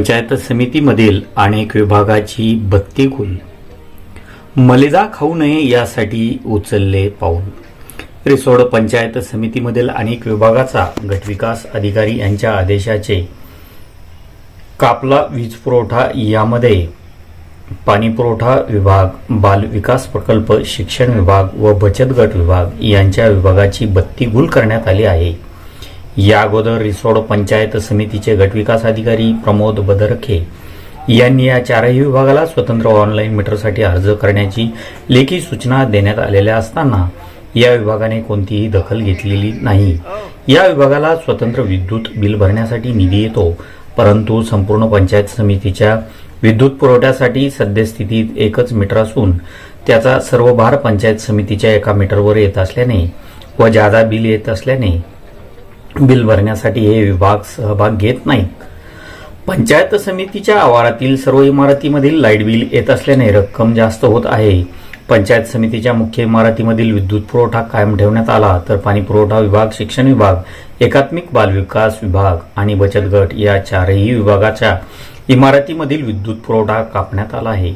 पंचायत समितीमधील अनेक विभागाची बत्ती गुल मलिदा खाऊ नये यासाठी उचलले पाऊल. रिसोड पंचायत समितीमधील अनेक विभागाचा गटविकास अधिकारी यांच्या आदेशाचे कापला वीज पुरवठा यामध्ये पाणी पुरवठा विभाग बाल विकास प्रकल्प शिक्षण विभाग व बचत गट विभाग यांच्या विभागाची बत्ती गुल करण्यात आली आहे. या अगोदर रिसोड पंचायत समितीचे गटविकास अधिकारी प्रमोद बदरखे यांनी या चारही विभागाला स्वतंत्र ऑनलाईन मीटरसाठी अर्ज करण्याची लेखी सूचना देण्यात आलेल्या असताना या विभागाने कोणतीही दखल घेतलेली नाही. या विभागाला स्वतंत्र विद्युत बिल भरण्यासाठी निधी येतो परंतु संपूर्ण पंचायत समितीच्या विद्युत पुरवठ्यासाठी सद्यस्थितीत एकच मीटर असून त्याचा सर्व भार पंचायत समितीच्या एका मीटरवर येत असल्याने व जादा बिल येत असल्याने बिल भरण्यासाठी हे विभाग सहभाग घेत नाहीत पंचायत समितीच्या आवारातील सर्व इमारतीमधील लाइट बिल येत असल्याने रक्कम जास्त होत आहे. पंचायत समितीच्या मुख्य इमारतीमधील विद्युत पुरवठा कायम ठेवण्यात आला तर पाणी पुरवठा विभाग शिक्षण विभाग एकात्मिक बाल विकास विभाग आणि बचत गट या चारही विभागाच्या इमारतीमधील विद्युत पुरवठा कापण्यात आला आहे.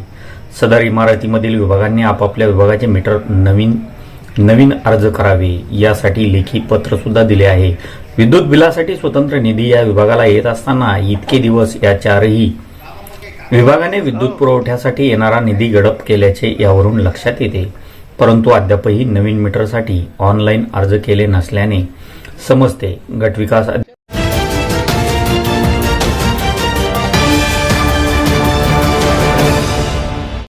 सदर इमारतीमधील विभागांनी आपापल्या विभागाचे मीटर नवीन नवीन अर्ज करावे यासाठी लेखी पत्र सुद्धा दिले आहे. विद्युत बिलासाठी स्वतंत्र निधी या विभागाला येत असताना इतके दिवस या चारही विभागाने विद्युत पुरवठ्यासाठी येणारा निधी गडप केल्याचे यावरून लक्षात येते. परंतु अद्यापही नवीन मीटरसाठी ऑनलाईन अर्ज केले नसल्याने समजते. गटविकास